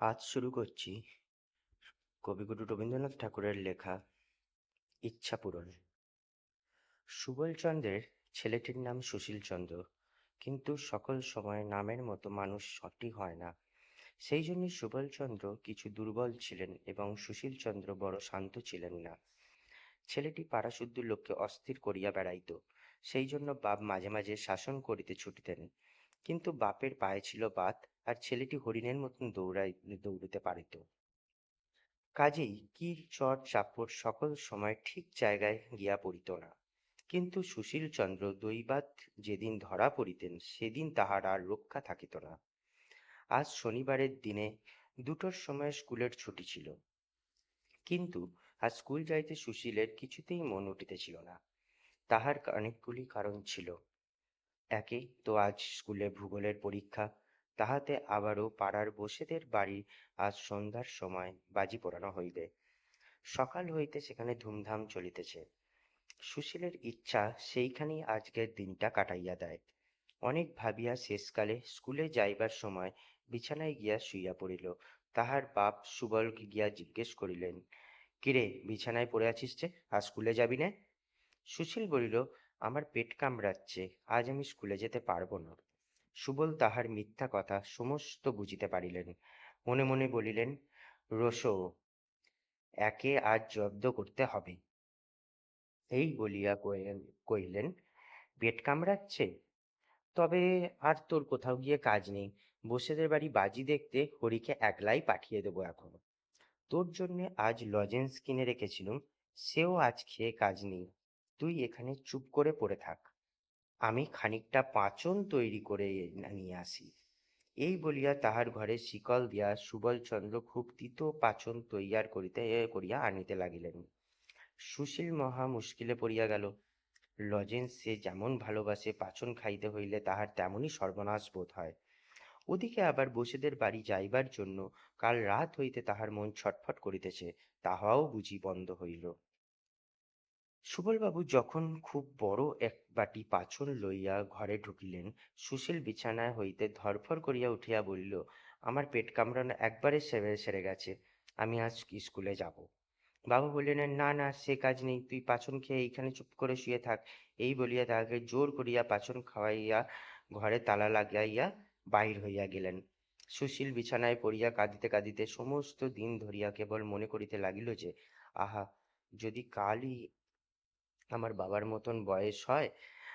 আজ শুরু করছি কবিগুরু রবীন্দ্রনাথ ঠাকুরের লেখা ইচ্ছা পূরণ। সুবলচন্দ্রের ছেলেটির নাম সুশীলচন্দ্র, কিন্তু সকল সময় নামের মতো মানুষ সঠিক হয় না। সেই জন্যই সুবলচন্দ্র কিছু দুর্বল ছিলেন এবং সুশীলচন্দ্র বড় শান্ত ছিলেন না। ছেলেটি পাড়াশুদ্ধ লোককে অস্থির করিয়া বেড়াইত, সেই জন্য বাপ মাঝে মাঝে শাসন করিতে ছুটিতেন। কিন্তু বাপের পায়ে ছিল বাত আর ছেলেটি হরিণের মতন দৌড়াই, দৌড়িতে পারিত কাজেই কিল চট চাপড় সকল সময় ঠিক জায়গায় গিয়া পড়িত না। কিন্তু সুশীলচন্দ্র দৈবাত যেদিন ধরা পড়িতেন, সেদিন তাহার আর রক্ষা থাকিত না। আজ শনিবারের দিনে দুটোর সময় স্কুলের ছুটি ছিল। কিন্তু আজ স্কুল যাইতে সুশীলের কিছুতেই মন উঠিতেছিল না। তাহার অনেকগুলি কারণ ছিল। একে তো আজ স্কুলে ভূগোলের পরীক্ষা তাহাতে আবারও পাড়ার বসেদের বাড়ি আজ সন্ধ্যার সময় বাজি পোড়ানো হইবে। সকাল হইতে সেখানে ধুমধাম চলিতেছে। সুশীলের ইচ্ছা সেইখানেই আজকের দিনটা কাটাইয়া দেয়। অনেক ভাবিয়া শেষকালে স্কুলে যাইবার সময় বিছানায় গিয়া শুইয়া পড়িল। তাহার বাপ সুবলকে গিয়া জিজ্ঞেস করিলেন, কিরে, বিছানায় পড়ে আছিস যে? আজ স্কুলে যাবি না? সুশীল বলিল, আমার পেট কামড়াচ্ছে, আজ আমি স্কুলে যেতে পারব না। সুবল তাহার মিথ্যা কথা সমস্ত বুঝিতে পারিলেন। মনে মনে বলিলেন রসো একে আজ জব্দ করতে হবে। এই বলিয়া কহিলেন পেট কামড়াচ্ছে? তবে আর তোর কোথাও গিয়ে কাজ নেই। বসেদের বাড়ি বাজি দেখতে হরিকে একলাই পাঠিয়ে দেবো এখন। তোর জন্যে আজ লজেন্স কিনে রেখেছিলুম, সেও আজ খেয়ে কাজ নেই। তুই এখানে চুপ করে পড়ে থাক। আমি খানিকটা পাঁচন তৈরি করে নিয়ে আসি। এই বলিয়া তাহার ঘরে শিকল দিয়া সুবলচন্দ্র খুব তিত পাচন তৈয়ার করিতে করিয়া আনিতে লাগিলেন। সুশীল মহা মুশকিলে পড়িয়া গেল। লজেন্স সে যেমন ভালোবাসে পাচন খাইতে হইলে তাহার তেমনই সর্বনাশ বোধ হয়। ওদিকে আবার বসেদের বাড়ি যাইবার জন্য কাল রাত হইতে তাহার মন ছটফট করিতেছে, তাহাও বুঝি বন্ধ হইল। সুবলবাবু যখন খুব বড় এক বাটি পাছন লইয়া ঘরে ঢুকিলেন, সুশীল বিছানায় হইতে ধরফর করিয়া উঠিয়া বলিল, আমার পেট কামড়ানো একবারে সেরে সেরে গেছে, আমি আজ স্কুলে যাব? বাবু বললেন, না না, সে কাজ নেই, তুই পাছন খেয়ে এইখানে চুপ করে শুয়ে থাক। এই বলিয়া তাহাকে জোর করিয়া পাছন খাওয়াইয়া ঘরে তালা লাগাইয়া বাহির হইয়া গেলেন। সুশীল বিছানায় পড়িয়া কাঁদিতে কাঁদিতে সমস্ত দিন ধরিয়া কেবল মনে করিতে লাগিল যে, আহা, যদি কালই আমার বাবার মতন বয়স হয়,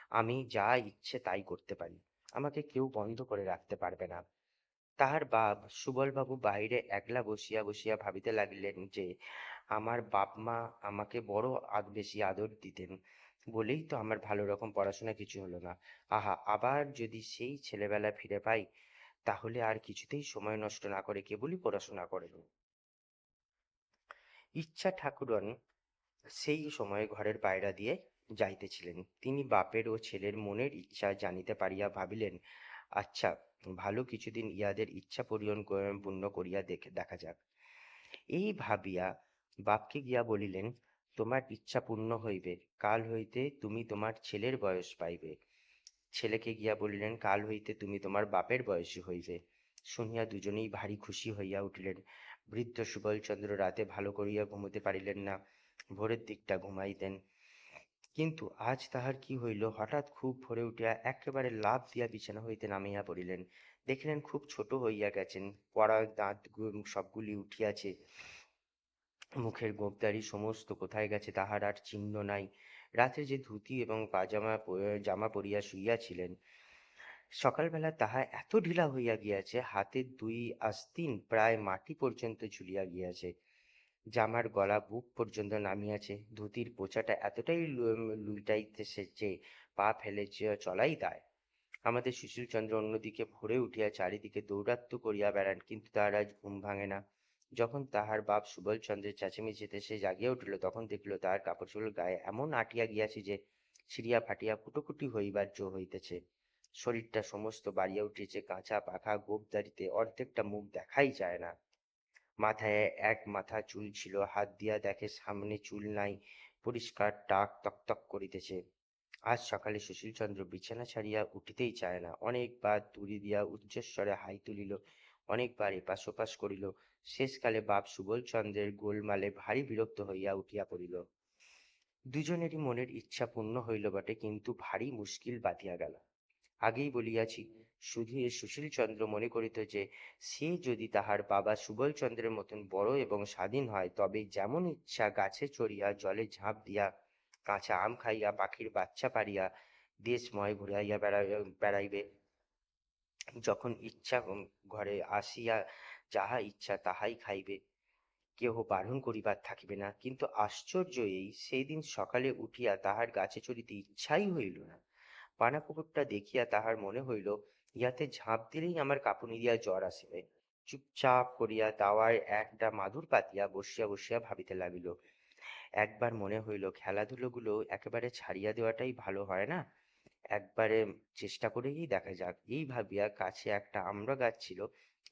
আমি যা ইচ্ছে তাই করতে পারি। আমাকে কেউ বন্ধ করে রাখতে পারবে না। তাহার বাপ সুবলবাবু বাইরে একলা বসিয়া বসিয়া ভাবিতে লাগিলেন যে, আমার বাপ মা আমাকে বড় আদ, বেশি আদর দিতেন। বলেই তো আমার ভালো রকম পড়াশোনা কিছু হলো না। আহা, আবার যদি সেই ছেলেবেলা ফিরে পাই, তাহলে আর কিছুতেই সময় নষ্ট না করে কেবলই পড়াশোনা করব ইচ্ছা ঠাকুরন সেই সময় ঘরের বাইরা দিয়ে যাইতেছিলেন। তিনি বাপের ও ছেলের মনের ইচ্ছা জানিতে পারিয়া ভাবিলেন আচ্ছা ভালো কিছুদিন ইহাদের ইচ্ছা পূরণ পূর্ণ করিয়া দেখে, দেখা যাক। এই ভাবিয়া বাপকে গিয়া বলিলেন, তোমার ইচ্ছা পূর্ণ হইবে, কাল হইতে তুমি তোমার ছেলের বয়স পাইবে। ছেলেকে গিয়া বলিলেন, কাল হইতে তুমি তোমার বাপের বয়সী হইবে। শুনিয়া দুজনেই ভারী খুশি হইয়া উঠিলেন। বৃদ্ধ সুবলচন্দ্র রাতে ভালো করিয়া ঘুমোতে পারিলেন না। ভোরের দিকটা ঘুমাইতেন। কিন্তু আজ তাহার কি হইল, হঠাৎ খুব ভোরে উঠিয়া একেবারে লাফ দিয়া বিছানা হইতে নামিয়া পড়িলেন। দেখিলেন খুব ছোট হইয়া গেছেন পড়া দাঁত সবগুলি উঠিয়াছে। মুখের গোঁপদারি সমস্ত কোথায় গেছে তাহার আর চিহ্ন নাই। রাতে যে ধুতি এবং পাজামা জামা পরিয়া শুইয়াছিলেন, সকালবেলা তাহা এত ঢিলা হইয়া গিয়াছে, হাতের দুই আস্তিন প্রায় মাটি পর্যন্ত ঝুলিয়া গিয়াছে। জামার গলা বুক পর্যন্ত নামিয়াছে ধুতির পোঁচাটা এতটাই লুইটাইতেছে যে পা ফেলে চলাই দায় আমাদের সুশীলচন্দ্র অন্যদিকে ভরে উঠিয়া চারিদিকে দৌরাত্ম্য করিয়া বেড়ান, কিন্তু তাহার আজ ঘুম ভাঙে না। যখন তাহার বাপ সুবলচন্দ্রের চেঁচামেচিতে সে জাগিয়া উঠিল, তখন দেখিল তাহার কাপড় গায়ে এমন আটিয়া গিয়াছে যে ছিঁড়িয়া ফাটিয়া কুটোকুটি হইবার জো হইতেছে। শরীরটা সমস্ত বাড়িয়া উঠিয়াছে, কাঁচা পাখা গোপদারিতে অর্ধেকটা মুখ দেখাই যায় না। মাথায় এক মাথা চুল ছিল, হাত দিয়া দেখে সামনে চুল নাই, পরিষ্কার টাক তকতক করিতেছে। আজ সকালে সুশীলচন্দ্র বিছানা ছাড়িয়া উঠিতেই চায় না। অনেকবার তুড়ি দিয়া উচ্চস্বরে হাই তুলিল, অনেকবার এপাশ ওপাশ করিল। শেষকালে বাপ সুবলচন্দ্রের গোলমালে ভারী বিরক্ত হইয়া উঠিয়া পড়িল। দুজনেরই মনের ইচ্ছা পূর্ণ হইল বটে, কিন্তু ভারী মুশকিল বাধিয়া গেল। আগেই বলিয়াছি এ সুশীলচন্দ্র মনে করিত যে, সে যদি তাহার বাবা সুবলচন্দ্রের মতন বড় এবং স্বাধীন হয়, তবে যেমন ইচ্ছা গাছে চড়িয়া, জলে ঝাঁপ দিয়া, কাঁচা আম খাইয়া, পাখির বাচ্চা পারিয়া দেশময় ঘুরাইয়া বেড়া বেড়াইবে, যখন ইচ্ছা ঘরে আসিয়া যাহা ইচ্ছা তাহাই খাইবে, কেহ বারণ করিবার থাকিবে না। কিন্তু আশ্চর্য এই সেই দিন সকালে উঠিয়া তাহার গাছে চড়িতে ইচ্ছাই হইল না। পানা পুকুরটা দেখিয়া তাহার মনে হইল ইহাতে ঝাঁপ দিলেই আমার কাঁপুনি দিয়া জ্বর আসিবে চুপচাপ করিয়া দাওয়ায় একটা মাদুর পাতিয়া বসিয়া বসিয়া ভাবিতে লাগিল। একবার মনে হইল খেলাধুলোগুলো একেবারে ছাড়িয়া দেওয়াটাই ভালো হয় না। একবারে চেষ্টা করেই দেখা যাক। এই ভাবিয়া কাছে একটা আমড়া গাছ ছিল,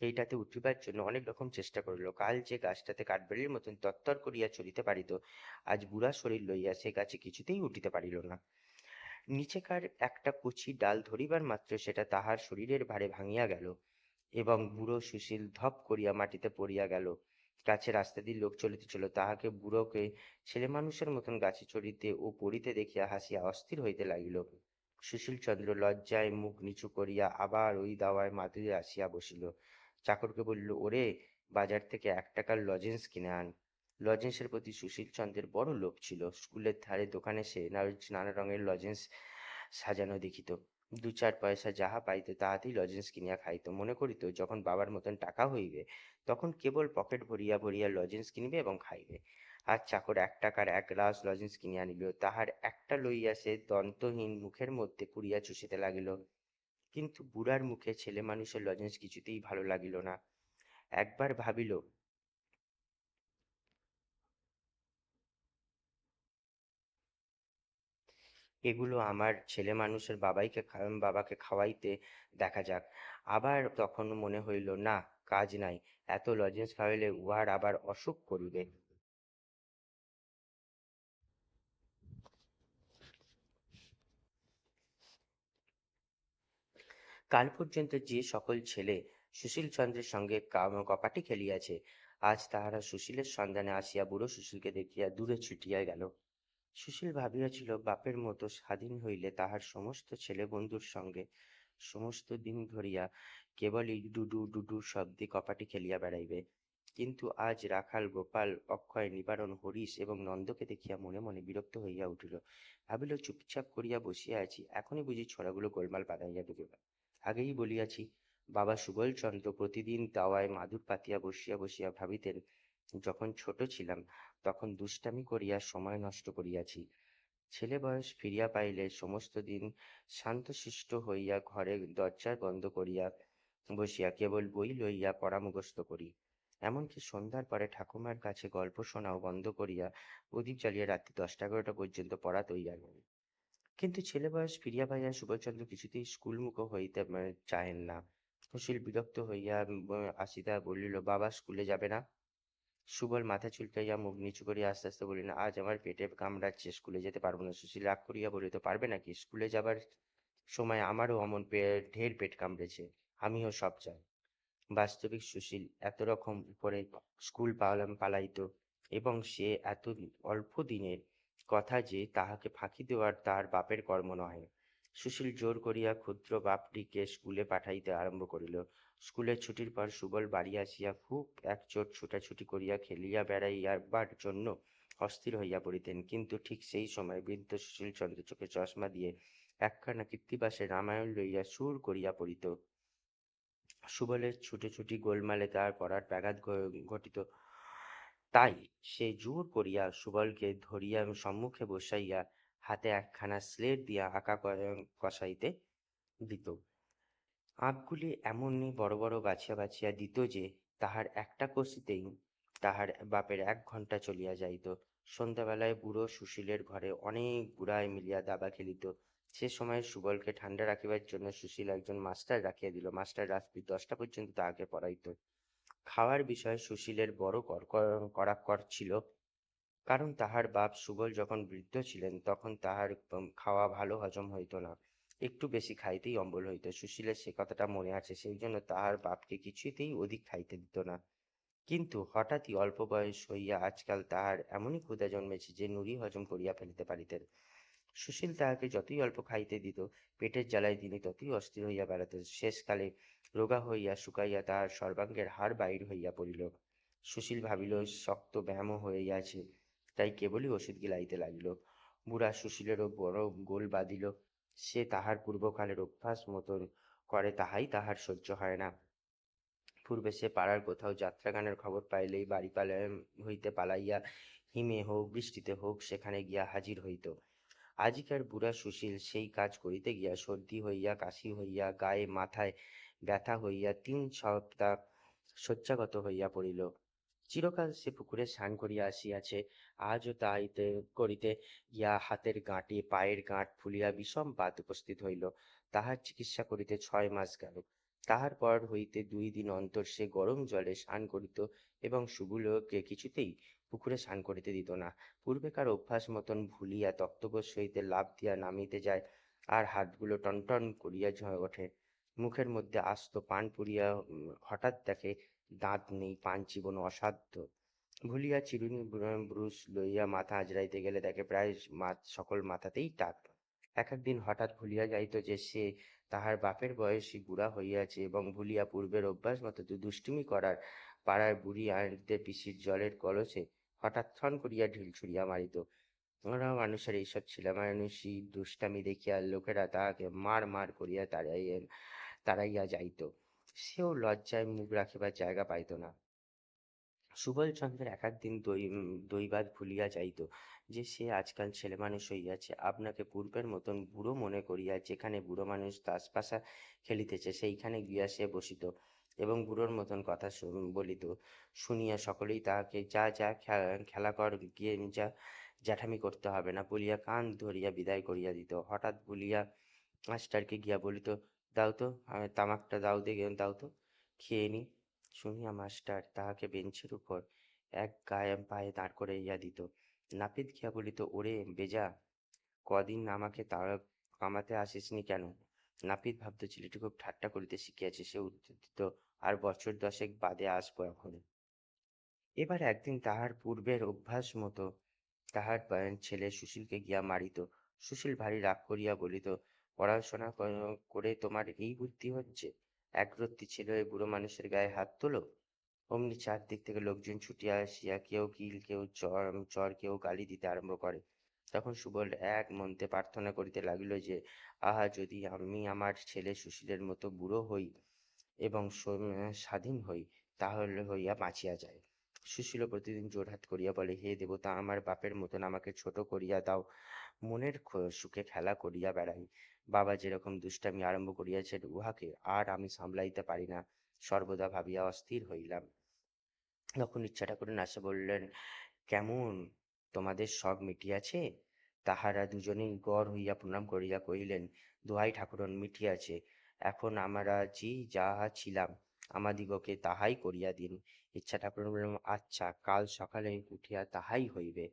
এইটাতে উঠিবার জন্য অনেক রকম চেষ্টা করিল। কাল যে গাছটাতে কাঠবেড়ির মতন তত্তর করিয়া চলিতে পারিত, আজ বুড়া শরীর লইয়া সে গাছে কিছুতেই উঠিতে পারিল না। নিচেকার একটা কচি ডাল ধরিবার মাত্র সেটা তাহার শরীরের ভারে ভাঙিয়া গেল এবং বুড়ো সুশীল ধপ করিয়া মাটিতে পড়িয়া গেল। গাছে রাস্তা দিয়ে লোক চলিতেছিল তাহাকে বুড়োকে, ছেলে মানুষের মতন গাছে চড়িতে ও পড়িতে দেখিয়া হাসিয়া অস্থির হইতে লাগিল। সুশীলচন্দ্র লজ্জায় মুখ নিচু করিয়া আবার ওই দাওয়ায় মাদুরে আসিয়া বসিল। চাকরকে বলিল, ওরে, বাজার থেকে এক টাকার লজেন্স কিনে আন। লজেন্সের প্রতি সুশীলচন্দ্রের বড় লোভ ছিল। স্কুলের ধারে দোকানে সে নানা রঙের লজেন্স সাজানো দেখিত। দু চার পয়সা যাহা পাইত তাহাতেই লজেন্স কিনিয়া খাইত। মনে করিত, যখন বাবার মতন টাকা হইবে, তখন কেবল পকেট ভরিয়া ভরিয়া লজেন্স কিনিবে এবং খাইবে। আর চাকর এক টাকার এক গ্লাস লজেন্স কিনিয়া নিল। তাহার একটা লইয়া সে দন্তহীন মুখের মধ্যে পুড়িয়া চুষিতে লাগিল। কিন্তু বুড়ার মুখে ছেলে মানুষের লজেন্স কিছুতেই ভালো লাগিল না। একবার ভাবিল এগুলো আমার ছেলে মানুষের বাবাইকে বাবাকে খাওয়াইতে দেখা যাক। আবার তখন মনে হইল, না, কাজ নাই। এত লজেন্স খাওয়াইলে উহার আবার অসুখ করিবে। কাল পর্যন্ত যে সকল ছেলে সুশীলচন্দ্রের সঙ্গে কা- কপাটি খেলিয়াছে, আজ তাহারা সুশীলের সন্ধানে আসিয়া বুড়ো সুশীলকে দেখিয়া দূরে ছুটিয়া গেল। সুশীল ভাবিয়াছিল, বাপের মতো স্বাধীন হইলে তাহার সমস্ত ছেলে বন্ধুর সঙ্গে সমস্ত দিন ধরিয়া কেবলই ডুডু ডুডু শব্দে কপাটি খেলিয়া বেড়াইবে। কিন্তু আজ রাখাল, গোপাল, অক্ষয়, নিবারণ, হরিশ এবং নন্দকে দেখিয়া মনে মনে বিরক্ত হইয়া উঠিল। ভাবিল, চুপচাপ করিয়া বসিয়া আছি। এখনই বুঝি ছড়াগুলো গোলমাল বাঁধাইয়া দেবে আগেই বলিয়াছি, বাবা সুবলচন্দ্র প্রতিদিন দাওয়ায় মাদুর পাতিয়া বসিয়া বসিয়া ভাবিতেন যখন ছোট ছিলাম, তখন দুষ্টামি করিয়া সময় নষ্ট করিয়াছি। ছেলে বয়স ফিরিয়া পাইলে সমস্ত দিন শান্তশিষ্ট হইয়া ঘরে দরজা বন্ধ করিয়া বসিয়া কেবল বই লইয়া পড়া মুখস্থ করি। এমনকি সন্ধ্যার পরে ঠাকুমার কাছে গল্প শোনাও বন্ধ করিয়া প্রদীপ জ্বালিয়ে রাত্রি দশটা এগারোটা পর্যন্ত পড়া তৈরি কিন্তু ছেলে বয়স ফিরিয়া পাইয়া সুবলচন্দ্র কিছুতেই স্কুলমুখ হইতে চাহেন না। সুশীল বিরক্ত হইয়া আসিয়া বলিল, বাবা, স্কুলে যাবে না? সুবল মাথা চুলকাইয়া মুখ নিচু করিয়া আস্তে আস্তে বলিল আজ আমার পেটে কামড়াচ্ছে, স্কুলে যেতে পারব না। সুশীল রাগ করিয়া বলিত পারবে নাকি? স্কুলে যাবার সময় আমারও অমন ঢের পেট কামড়েছে, আমিও সব চাই। বাস্তবিক সুশীল এত রকম উপরে স্কুল পালাম, পালাইত, এবং সে এত অল্প দিনের কথা যে তাহাকে ফাঁকি দেওয়ার তার বাপের কর্ম নহে। সুশীল জোর করিয়া ক্ষুদ্র বাপটিকে স্কুলে পাঠাইতে আরম্ভ করিল। স্কুলের ছুটির পর সুবল বাড়ি আসিয়া খুব একচোট ছুটাছুটি করিয়া খেলিয়া বেড়াইবার জন্য অস্থির হইয়া পড়িতেন। কিন্তু ঠিক সেই সময় বৃদ্ধ সুশীলচন্দ্র চোখে চশমা দিয়ে একখানা কৃত্তিবাসে রামায়ণ লইয়া সুর করিয়া পড়িত। সুবলের ছুটোছুটি গোলমালে তার পড়ার ব্যাঘাত ঘটিত। তাই সে জোর করিয়া সুবলকে ধরিয়া সম্মুখে বসাইয়া হাতে একখানা স্লেট দিয়া আঁকা কষাইতে দিত। আঁকগুলি এমনই বড় বড় বাছিয়া বাছিয়া দিত যে, তাহার একটা কষিতেই তাহার বাপের এক ঘণ্টা চলিয়া যাইত। সন্ধ্যাবেলায় বুড়ো সুশীলের ঘরে অনেক বুড়ায় মিলিয়া দাবা খেলিত। সে সময় সুবলকে ঠান্ডা রাখিবার জন্য সুশীল একজন মাস্টার রাখিয়া দিল। মাস্টার রাত্রি দশটা পর্যন্ত তাহাকে পড়াইত। খাওয়ার বিষয়ে সুশীলের বড় কর, কর- ছিল কারণ তাহার বাপ সুবল যখন বৃদ্ধ ছিলেন, তখন তাহার খাওয়া ভালো হজম হইত না। একটু বেশি খাইতেই অম্বল হইত। সুশীলের সে কথাটা মনে আছে, সেই জন্য তাহার বাপকে কিছুতেই অধিক খাইতে দিত না। কিন্তু হঠাৎই অল্প বয়স হইয়া আজকাল তাহার এমনই ক্ষুধা জন্মেছে যে নুড়ি হজম করিয়া ফেলিতে পারিতেন। সুশীল তাহাকে যতই অল্প খাইতে দিত, পেটের জ্বালায় তিনি ততই অস্থির হইয়া বেড়াতেন। শেষকালে রোগা হইয়া শুকাইয়া তাহার সর্বাঙ্গের হাড় বাহির হইয়া পড়িল। সুশীল ভাবিল, শক্ত ব্যায়ামও হইয়াছে তাই কেবলই ওষুধ গিলাইতে লাগিল। বুড়া সুশীলেরও বড় গোল বাঁধিল। সে তাহার পূর্বকালের অভ্যাস মতন করে তাহাই তাহার সহ্য হয় না। পূর্বে সে পাড়ার কোথাও যাত্রাগানের খবর পাইলেই বাড়ি পালা হইতে পালাইয়া হিমে হোক, বৃষ্টিতে হোক, সেখানে গিয়া হাজির হইত। আজিকার বুড়া সুশীল সেই কাজ করিতে গিয়া সর্দি হইয়া, কাশি হইয়া, গায়ে মাথায় ব্যথা হইয়া তিন সপ্তাহ শয্যাগত হইয়া পড়িল। চিরকাল সে পুকুরে স্নান করিয়া আসিয়াছে। আজও তাইতে করিতে গিয়া হাতের গাঁটে, পায়ের গাঁট ফুলিয়া বিষম বাত উপস্থিত হইল। তাহার চিকিৎসা করিতে ছয় মাস গেল। তাহার পর হইতে দুই দিন অন্তর সে গরম জলে স্নান করিত এবং সুগুলোকে কিছুতেই পুকুরে স্নান করিতে দিত না। পূর্বেকার অভ্যাস মতন ভুলিয়া তক্তপোষ হইতে লাভ দিয়া নামিতে যায় আর হাতগুলো টনটন করিয়া ঝয়ে ওঠে। মুখের মধ্যে আস্ত পান পুরিয়া হঠাৎ দেখে দাঁত নেই, পান চিবন অসাধ্য। ভুলিয়া চিরুনি ব্রুশ লইয়া মাথা আজরাইতে গেলে দেখে প্রায় সকল মাথাতেই টাক এক একদিন হঠাৎ ভুলিয়া যাইত যে সে তাহার বাপের বয়সী বুড়া হইয়াছে এবং ভুলিয়া পূর্বের অভ্যাস মতো দুষ্টুমি করার পাড়ার বুড়ি আনতে পিসির জলের কলসে হঠাৎ থন করিয়া ঢিল ছুড়িয়া মারিত। ওরা মানুষের এইসব ছেলেমানুষি দুষ্টামি দেখিয়া লোকেরা তাহাকে মার মার করিয়া তাড়াইয়া তাড়াইয়া যাইত। সেও লজ্জায় মুখ রাখিবার জায়গা পাইত না। সুবল চন্দ্রের এক একদিন দৈ দৈবাত ভুলিয়া যাইত যে সে আজকাল ছেলে মানুষ হইয়াছে। আপনাকে পূর্বের মতন বুড়ো মনে করিয়া যেখানে বুড়ো মানুষ তাসপাশা খেলিতেছে সেইখানে গিয়া সে বসিত এবং বুড়োর মতন কথা বলিত, শুনিয়া সকলেই তাহাকে যা যা খেলা কর গিয়ে যা, জ্যাঠামি করতে হবে না বলিয়া কান ধরিয়া বিদায় করিয়া দিত। হঠাৎ বলিয়া, মাস্টারকে গিয়া বলিত দাও তো আহ, তামাকটা দাও দেখে দাও তো। খেয়ে নি। শুনিয়া মাস্টার তাহাকে বেঞ্চের উপর এক গায়ে পায়ে দাঁড় করাইয়া দিত। নাপিত গিয়া বলিত ওরে বেজা কদিন আমাকে তা কামাতে আসিসনি কেন? নাপিত ভাবতো ছেলেটি খুব ঠাট্টা করিতে শিখিয়াছে সে উত্তর দিত আর বছর দশেক বাদে আসব এখন। এবার একদিন তাহার পূর্বের অভ্যাস মতো তাহার ছেলে সুশীলকে গিয়া মারিত। সুশীল ভারী রাগ করিয়া বলিত পড়াশোনা করে তোমার এই বুদ্ধি হচ্ছে? একরত্তি ছেলে ওই বুড়ো মানুষের গায়ে হাত তোলো। অমনি চারদিক থেকে লোকজন ছুটিয়া আসিয়া কেউ কিল, কেউ চর চর, কেউ গালি দিতে আরম্ভ করে। তখন সুবল এক মন্ত্রে প্রার্থনা করিতে লাগিল যে, আহা, যদি আমি আমার ছেলে সুশীলের মতো বুড়ো হই এবং স্বাধীন হই, তাহলে হইয়া বাঁচিয়া যায়। সুশীল প্রতিদিন জোরহাত করিয়া বলে, হে দেবতা, আমার বাপের মতন আমাকে ছোট করিয়া দাও। মনের সুখে খেলা করিয়া বেড়াই। বাবা যেরকম দুষ্টামি আরম্ভ করিয়াছেন, উহাকে আর আমি সামলাইতে পারি না। সর্বদা ভাবিয়া অস্থির হইলাম। তখন ইচ্ছা ঠাকুর নাসে বললেন, কেমন? তোমাদের সব মিটিয়াছে? তাহারা দুজনেই গড় হইয়া প্রণাম করিয়া কহিলেন, দোহাই ঠাকুরন, মিটিয়াছে। এখন আমরা যে যাহা ছিলাম, আমাদিগকে তাহাই করিয়া দিন। ইচ্ছা ঠাকুর বললেন আচ্ছা কাল সকালে উঠিয়া তাহাই হইবে।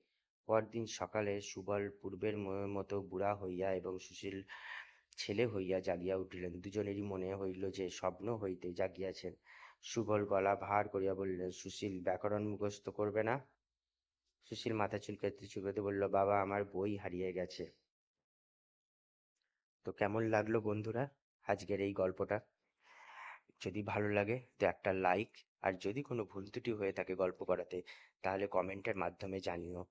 পরদিন সকালে সুবল পূর্বের মতো বুড়া হইয়া এবং সুশীল ছেলে হইয়া জাগিয়া উঠিলেন। দুজনেরই মনে হইল যে স্বপ্ন হইতে জাগিয়াছেন। সুবল গলা ভার করিয়া বললেন, সুশীল, ব্যাকরণ মুখস্থ করবে না? সুশীল মাথা চুলকাতে চুলকাতে বলল, বাবা, আমার বই হারিয়ে গেছে। তো কেমন লাগল বন্ধুরা আজকের এই গল্পটা? যদি ভালো লাগে তো একটা লাইক, আর যদি কোনো ভুল ত্রুটি হয়ে থাকে গল্প করাতে, তাহলে কমেন্টের মাধ্যমে জানিও।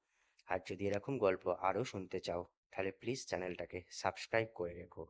আর যদি এরকম গল্প আরও শুনতে চাও তাহলে প্লিজ চ্যানেলটাকে সাবস্ক্রাইব করে রেখো।